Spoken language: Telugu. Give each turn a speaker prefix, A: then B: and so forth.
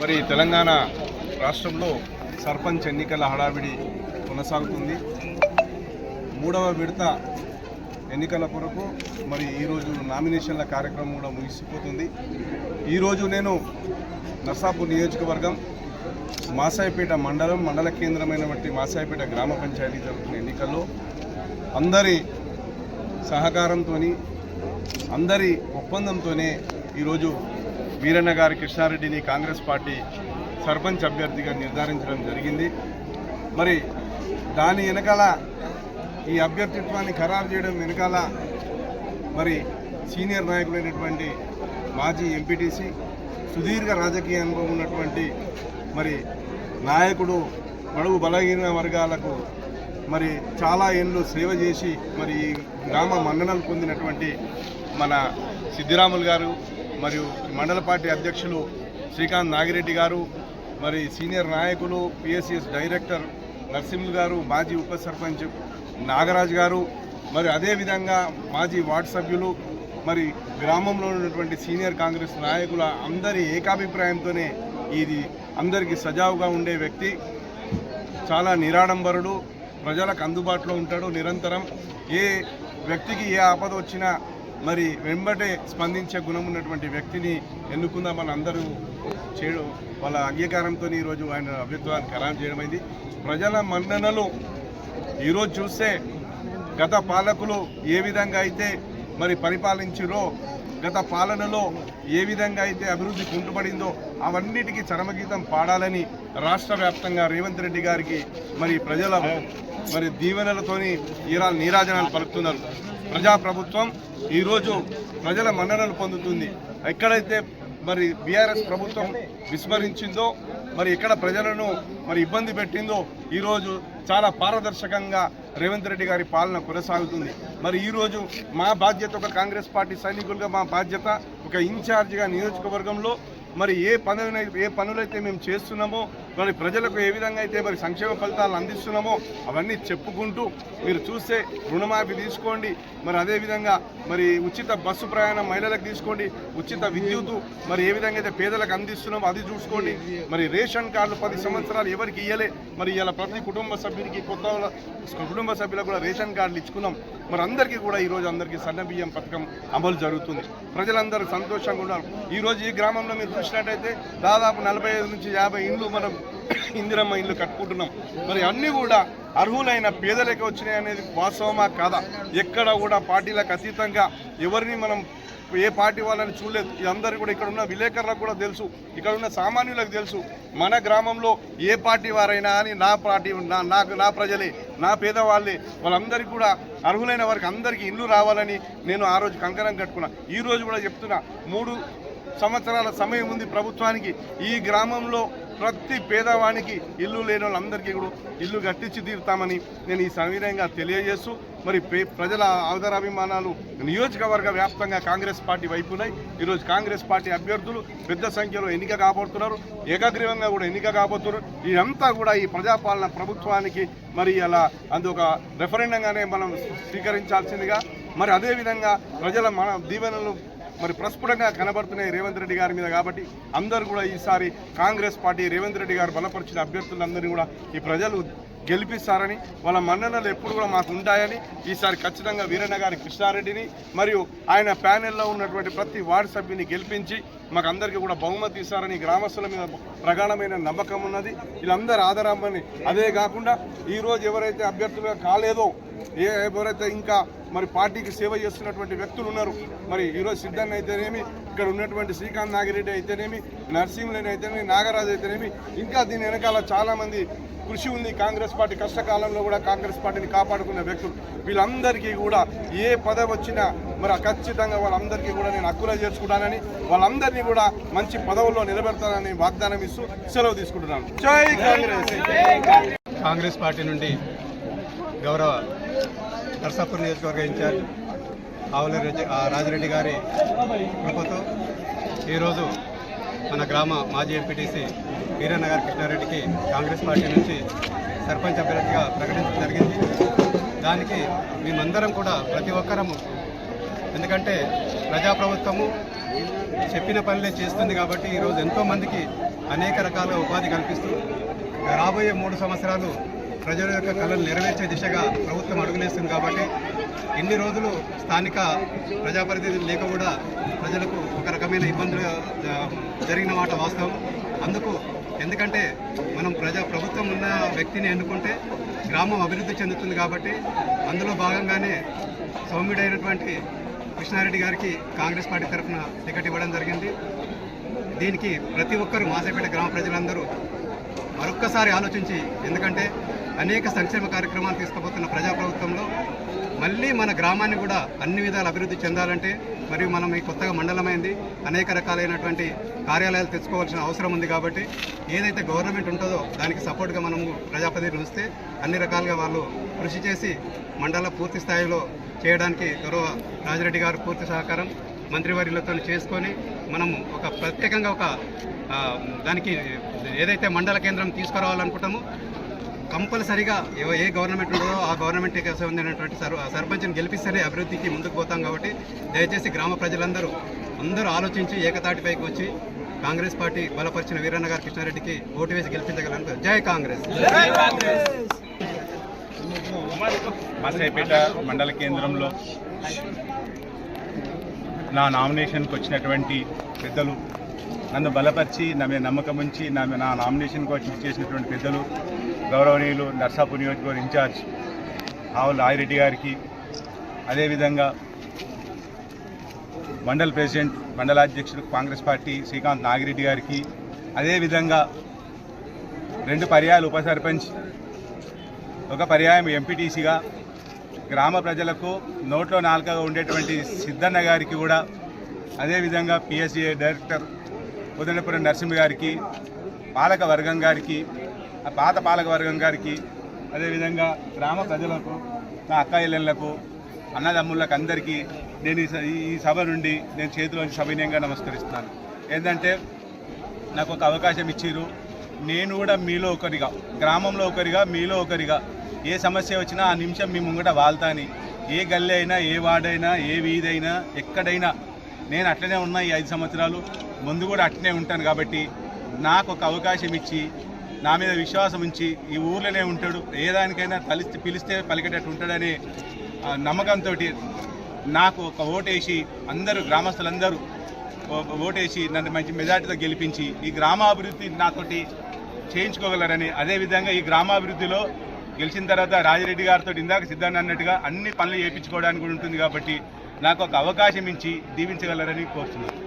A: మరి తెలంగాణ రాష్ట్రంలో సర్పంచ్ ఎన్నికల హడావిడి కొనసాగుతుంది. మూడవ విడత ఎన్నికల కొరకు మరి ఈరోజు నామినేషన్ల కార్యక్రమం కూడా ముగిసిపోతుంది. ఈరోజు నేను నర్సాపూర్ నియోజకవర్గం మాసాయిపేట మండలం మండల కేంద్రమైనటువంటి మాసాయిపేట గ్రామ పంచాయతీ జరుగుతున్న ఎన్నికల్లో అందరి సహకారంతో అందరి ఒప్పందంతోనే ఈరోజు వీరన్న గారి కృష్ణారెడ్డిని కాంగ్రెస్ పార్టీ సర్పంచ్ అభ్యర్థిగా నిర్ధారించడం జరిగింది. మరి దాని వెనకాల ఈ అభ్యర్థిత్వాన్ని ఖరారు చేయడం వెనకాల మరి సీనియర్ నాయకులైనటువంటి మాజీ ఎంపీటీసీ సుదీర్ఘ రాజకీయ అనుభవం ఉన్నటువంటి మరి నాయకుడు బడుగు బలహీన వర్గాలకు మరి చాలా ఏళ్ళు సేవ చేసి మరి ఈ గ్రామ మన్ననలు పొందినటువంటి మన సిద్దిరాములు గారు మరియు మండల పార్టీ అధ్యక్షులు శ్రీకాంత్ నాగిరెడ్డి గారు మరి సీనియర్ నాయకులు పిఎస్సిఎస్ డైరెక్టర్ నర్సింహులు గారు మాజీ ఉప సర్పంచ్ నాగరాజు గారు మరి అదేవిధంగా మాజీ వార్డు సభ్యులు మరి గ్రామంలో ఉన్నటువంటి సీనియర్ కాంగ్రెస్ నాయకుల అందరి ఏకాభిప్రాయంతోనే ఇది అందరికీ సజావుగా ఉండే వ్యక్తి. చాలా నిరాడంబరుడు ప్రజలకు అందుబాటులో ఉంటాడు నిరంతరం. ఏ వ్యక్తికి ఏ ఆపద వచ్చినా మరి వెంబటే స్పందించే గుణం ఉన్నటువంటి వ్యక్తిని ఎన్నుకుందామని అందరూ చేయడం వాళ్ళ అంగీకారంతో ఈరోజు ఆయన అభ్యర్థాన్ని ఖరారు చేయడమైంది ప్రజల మన్ననలు ఈరోజు చూస్తే గత పాలకులు ఏ విధంగా అయితే మరి పరిపాలించిరో గత పాలనలో ఏ విధంగా అయితే అభివృద్ధి కుంటుపడిందో అవన్నిటికీ చరమగీతం పాడాలని రాష్ట్ర వ్యాప్తంగా రేవంత్ రెడ్డి గారికి మరి ప్రజల మరి దీవెనలతోని ఈరా నీరాజనాలు పలుకుతున్నారు. ప్రజాప్రభుత్వం ఈరోజు ప్రజల మన్ననలు పొందుతుంది. ఎక్కడైతే మరి బీఆర్ఎస్ ప్రభుత్వం విస్మరించిందో మరి ఎక్కడ ప్రజలను మరి ఇబ్బంది పెట్టిందో ఈరోజు చాలా పారదర్శకంగా రేవంత్ రెడ్డి గారి పాలన కొనసాగుతుంది. మరి ఈరోజు మా బాధ్యత ఒక కాంగ్రెస్ పార్టీ సైనికులుగా మా బాధ్యత ఒక ఇన్ఛార్జిగా నియోజకవర్గంలో మరి ఏ పనులు ఏ పనులైతే మేము చేస్తున్నామో మరి ప్రజలకు ఏ విధంగా అయితే మరి సంక్షేమ ఫలితాలు అందిస్తున్నామో అవన్నీ చెప్పుకుంటూ మీరు చూస్తే రుణమాఫీ తీసుకోండి. మరి అదేవిధంగా మరి ఉచిత బస్సు ప్రయాణం మహిళలకు తీసుకోండి. ఉచిత విద్యుత్ మరి ఏ విధంగా అయితే పేదలకు అందిస్తున్నామో అది చూసుకోండి. మరి రేషన్ కార్డులు పది సంవత్సరాలు ఎవరికి ఇవ్వలే మరి ఇలా ప్రతి కుటుంబ సభ్యునికి కొత్త కుటుంబ సభ్యులకు కూడా రేషన్ కార్డులు ఇచ్చుకున్నాం. మరి అందరికీ కూడా ఈరోజు అందరికీ సన్న బియ్యం పథకం అమలు జరుగుతుంది. ప్రజలందరూ సంతోషంగా ఉన్నారు. ఈరోజు ఈ గ్రామంలో మీరు చూసినట్టయితే దాదాపు నలభై ఐదు నుంచి యాభై ఇండ్లు మనం ఇందిరమ్మ ఇల్లు కట్టుకుంటున్నాం. మరి అన్నీ కూడా అర్హులైన పేదలకి వచ్చినాయి అనేది వాస్తవమా కాదా? ఎక్కడ కూడా పార్టీలకు అతీతంగా ఎవరిని మనం ఏ పార్టీ వాళ్ళని చూడలేదు. ఇదందరూ కూడా ఇక్కడ ఉన్న విలేకరులకు కూడా తెలుసు. ఇక్కడ ఉన్న సామాన్యులకు తెలుసు. మన గ్రామంలో ఏ పార్టీ వారైనా అని నా పార్టీ నా నాకు నా ప్రజలే నా పేదవాళ్ళే వాళ్ళందరికీ కూడా అర్హులైన వారికి అందరికీ ఇల్లు రావాలని నేను ఆ రోజు కంకణం కట్టుకున్నా. ఈ రోజు కూడా చెప్తున్నా. మూడు సంవత్సరాల సమయం ఉంది ప్రభుత్వానికి. ఈ గ్రామంలో ప్రతి పేదవానికి ఇల్లు లేని వాళ్ళందరికీ కూడా ఇల్లు కట్టించి తీరుతామని నేను ఈ సవినయంగా తెలియజేస్తూ మరి పే- ప్రజల ఆదరాభిమానాలు నియోజకవర్గ వ్యాప్తంగా కాంగ్రెస్ పార్టీ వైపున్నాయి ఈరోజు కాంగ్రెస్ పార్టీ అభ్యర్థులు పెద్ద సంఖ్యలో ఎన్నిక కాబోతున్నారు. ఏకగ్రీవంగా కూడా ఎన్నిక కాబోతున్నారు. ఇదంతా కూడా ఈ ప్రజాపాలన ప్రభుత్వానికి మరి అలా అది ఒక రెఫరెండంగానే మనం స్వీకరించాల్సిందిగా మరి అదేవిధంగా ప్రజల మన దీవెనలు మరి ప్రస్ఫుటంగా కనబడుతున్నాయి రేవంత్ రెడ్డి గారి మీద కాబట్టి అందరూ కూడా ఈసారి కాంగ్రెస్ పార్టీ రేవంత్ రెడ్డి గారు బలపరిచిన అభ్యర్థులందరినీ కూడా ఈ ప్రజలు గెలిపిస్తారని వాళ్ళ మన్ననలు ఎప్పుడు కూడా మాకు ఉంటాయని ఈసారి ఖచ్చితంగా వీరన్న గారి కృష్ణారెడ్డిని మరియు ఆయన ప్యానెల్లో ఉన్నటువంటి ప్రతి వార్డు సభ్యుని గెలిపించి మాకు అందరికీ కూడా బహుమతి ఇస్తారని గ్రామస్తుల మీద ప్రగాఢమైన నమ్మకం ఉన్నది. వీళ్ళందరూ ఆదరామని అదే కాకుండా ఈరోజు ఎవరైతే అభ్యర్థులుగా కాలేదో ఏ ఎవరైతే ఇంకా మరి పార్టీకి సేవ చేస్తున్నటువంటి వ్యక్తులు ఉన్నారు మరి ఈరోజు సిద్ధన్న అయితేనేమి ఇక్కడ ఉన్నటువంటి శ్రీకాంత్ నాగిరెడ్డి అయితేనేమి నరసింహులేని అయితేనేమి నాగరాజు అయితేనేమి ఇంకా దీని వెనకాల చాలామంది కృషి ఉంది. కాంగ్రెస్ పార్టీ కష్టకాలంలో కూడా కాంగ్రెస్ పార్టీని కాపాడుకున్న వ్యక్తులు. వీళ్ళందరికీ కూడా ఏ పదవి వచ్చినా మరి ఖచ్చితంగా వాళ్ళందరికీ కూడా నేను హక్కులో చేర్చుకుంటానని వాళ్ళందరినీ కూడా మంచి పదవుల్లో నిలబెడతానని వాగ్దానం ఇస్తూ సెలవు తీసుకుంటున్నాను. జై కాంగ్రెస్!
B: కాంగ్రెస్ పార్టీ నుండి గౌరవ నర్సాపూర్ నియోజకవర్గ ఇన్ఛార్జ్ ఆవుల రెడ్డి- రాజిరెడ్డి గారి కృపతో ఈరోజు మన గ్రామ మాజీ ఎంపీటీసీ వీరన్న గారి కృష్ణారెడ్డికి కాంగ్రెస్ పార్టీ నుంచి సర్పంచ్ అభ్యర్థిగా ప్రకటించడం జరిగింది. దానికి మేమందరం కూడా ప్రతి ఒక్కరము ఎందుకంటే ప్రజాప్రభుత్వము చెప్పిన పనులే చేస్తుంది కాబట్టి ఈరోజు ఎంతోమందికి అనేక రకాల ఉపాధి కల్పిస్తూ రాబోయే మూడు సంవత్సరాలు ప్రజల యొక్క కళను నెరవేర్చే దిశగా ప్రభుత్వం అడుగులేస్తుంది కాబట్టి ఇన్ని రోజులు స్థానిక ప్రజాప్రతినిధులు లేక కూడా ప్రజలకు ఒక రకమైన ఇబ్బందులు జరిగిన మాట వాస్తవం. అందుకు ఎందుకంటే మనం ప్రజా ప్రభుత్వం ఉన్న వ్యక్తిని ఎన్నుకుంటే గ్రామం అభివృద్ధి చెందుతుంది కాబట్టి అందులో భాగంగానే సౌమ్యుడైనటువంటి కృష్ణారెడ్డి గారికి కాంగ్రెస్ పార్టీ తరఫున టికెట్ ఇవ్వడం జరిగింది. దీనికి ప్రతి ఒక్కరూ మాసేపేట గ్రామ ప్రజలందరూ మరొక్కసారి ఆలోచించి ఎందుకంటే అనేక సంక్షేమ కార్యక్రమాలు తీసుకుపోతున్న ప్రజాప్రభుత్వంలో మళ్ళీ మన గ్రామాన్ని కూడా అన్ని విధాలు అభివృద్ధి చెందాలంటే మరియు మనం ఈ కొత్తగా మండలమైంది అనేక రకాలైనటువంటి కార్యాలయాలు తెచ్చుకోవాల్సిన అవసరం ఉంది కాబట్టి ఏదైతే గవర్నమెంట్ ఉంటుందో దానికి సపోర్ట్గా మనము ప్రజాప్రతినిధులు వస్తే అన్ని రకాలుగా వాళ్ళు కృషి చేసి మండల పూర్తి స్థాయిలో చేయడానికి గౌరవ రాజిరెడ్డి గారు పూర్తి సహకారం మంత్రివర్యులతో చేసుకొని మనం ఒక ప్రత్యేకంగా ఒక దానికి ఏదైతే మండల కేంద్రం తీసుకురావాలనుకుంటామో కంపల్సరిగా ఏ ఏ గవర్నమెంట్ ఉంటుందో ఆ గవర్నమెంట్ సంబంధించినటువంటి సర్ సర్పంచ్ని గెలిపిస్తేనే అభివృద్ధికి ముందుకు పోతాం కాబట్టి దయచేసి గ్రామ ప్రజలందరూ అందరూ ఆలోచించి ఏకతాటిపైకి వచ్చి కాంగ్రెస్ పార్టీ బలపరిచిన వీరన్న గారు కృష్ణారెడ్డికి ఓటు వేసి గెలిపించగలను జై కాంగ్రెస్.
C: మండల కేంద్రంలో నా నామినేషన్కి వచ్చినటువంటి పెద్దలు నన్ను బలపరిచి నా మీద నమ్మకం ఉంచి నా నా నామినేషన్ కోసం చేసినటువంటి పెద్దలు గౌరవనీయులు నర్సాపూర్ నియోజకవర్గ ఇన్ఛార్జ్ ఆవుల రాయిరెడ్డి గారికి అదేవిధంగా మండల్ ప్రెసిడెంట్ మండలాధ్యక్షుడు కాంగ్రెస్ పార్టీ శ్రీకాంత్ నాగిరెడ్డి గారికి అదేవిధంగా రెండు పర్యాయాలు ఉప సర్పంచ్ ఒక పర్యాయం ఎంపీటీసీగా గ్రామ ప్రజలకు నోట్లో నాలుకగా ఉండేటువంటి సిద్ధన్న గారికి కూడా అదేవిధంగా పిఎస్సీఏ డైరెక్టర్ ఉదయపురం నరసింహ గారికి పాలక వర్గం గారికి ఆ పాత పాలక వర్గం గారికి అదేవిధంగా గ్రామ ప్రజలకు నా అక్కాయిలకు అన్నదమ్ములకు అందరికీ నేను ఈ ఈ సభ నుండి నేను చేతిలోంచి సవినయంగా నమస్కరిస్తున్నాను. ఏంటంటే నాకు ఒక అవకాశం ఇచ్చిర్రు. నేను కూడా మీలో ఒకరిగా గ్రామంలో ఒకరిగా మీలో ఒకరిగా ఏ సమస్య వచ్చినా ఆ నిమిషం మీ ముంగట వాళ్తాని. ఏ గల్లె అయినా ఏ వాడైనా ఏ వీధైనా ఎక్కడైనా నేను అట్లనే ఉన్నా ఈ ఐదు సంవత్సరాలు. ముందు కూడా అట్నే ఉంటాను కాబట్టి నాకు ఒక అవకాశం ఇచ్చి నా మీద విశ్వాసం ఉంచి ఈ ఊర్లోనే ఉంటాడు. ఏ దానికైనా తలిస్తే పిలిస్తే పలికేటట్టు ఉంటాడనే నమ్మకంతో నాకు ఒక ఓటేసి అందరూ గ్రామస్తులందరూ ఓ- ఓటేసి నన్ను మంచి మెజార్టీతో గెలిపించి ఈ గ్రామాభివృద్ధి నాతోటి చేయించుకోగలరని అదేవిధంగా ఈ గ్రామాభివృద్ధిలో గెలిచిన తర్వాత రాజిరెడ్డి గారితో ఇందాక సిద్ధాన్ని అన్నట్టుగా అన్ని పనులు చేయించుకోవడానికి కూడా ఉంటుంది కాబట్టి నాకు ఒక అవకాశం ఇచ్చి దీవించగలరని కోరుతున్నాను.